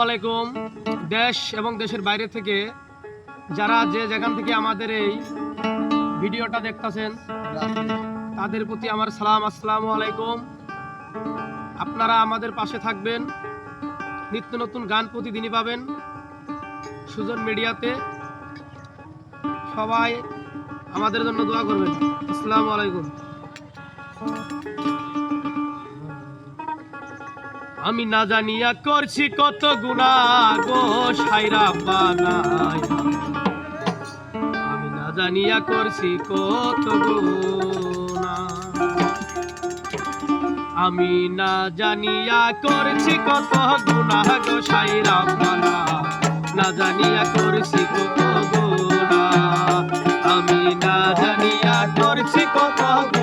আলাইকুম। দেশ এবং দেশের বাইরে থেকে যারা যে যেখান থেকে আমাদের এই ভিডিওটা দেখতেছেন, তাদের প্রতি আমার সালাম, আসসালামু আলাইকুম। আপনারা আমাদের পাশে থাকবেন, নিত্য নতুন গান প্রতিদিনই পাবেন সুজন মিডিয়াতে। সবাই আমাদের জন্য দোয়া করবেন। আসসালামু আলাইকুম। আমি না জানিয়া করছি কত গুণা গো সাইরা বানাই আমি না জানিয়া করছি কত গুণা। আমি না জানিয়া করছি কত গুণা গো সাইরা বানা না জানিয়া করছি কত গুণা। আমি না জানিয়া করছি কত গুণা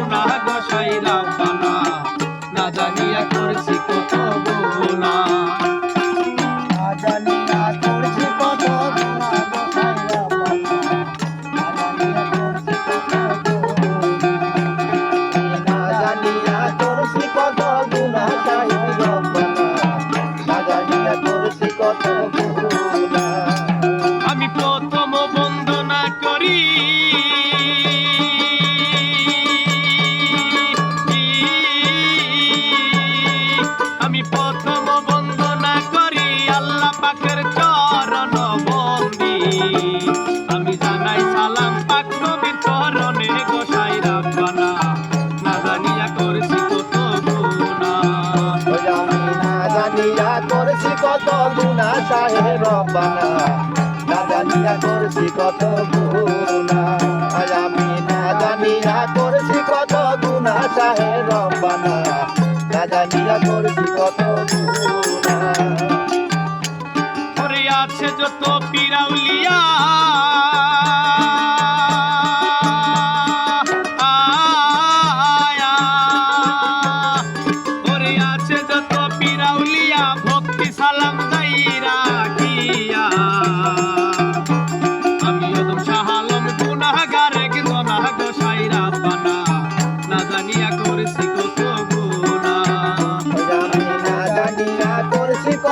করছি কত কত গুনাহ সাহে রব্বানা না জানিয়া করছি কত গুণা। আমি না জানিয়া করছি কত গুণা সাহে রব্বানা না জানিয়া করছি কত গুণা। আছে যত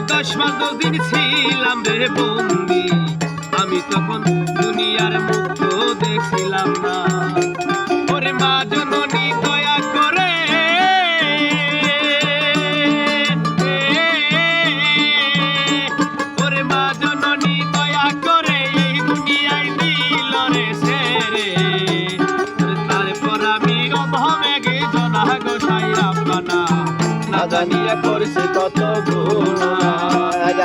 আমি দশ মাস ছিলাম রে বন্দি। আমি তখন দুনিয়ার মুক্ত দেখছিলাম না। ওরে মা জননী, দয়া করে। ওরে মা জননী, দয়া করে এই দুনিয়ায় দিল রে ওরে তারপর আমি অভাবে গে জনা গোসাই না জানিয়া করছি কত গুণা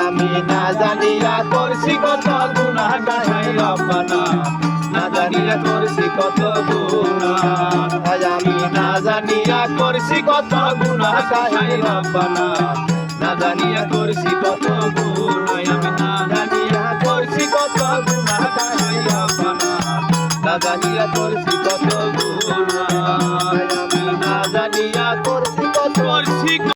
আমি না জানিয়া করছি কত গুনাহ গোসাই রাব্বানা। না জানিয়া করছি কত গুণা। আমি না জানিয়া করছি করছি কত গুণা, আমি না জানিয়া করছি গুণা করছি গুণা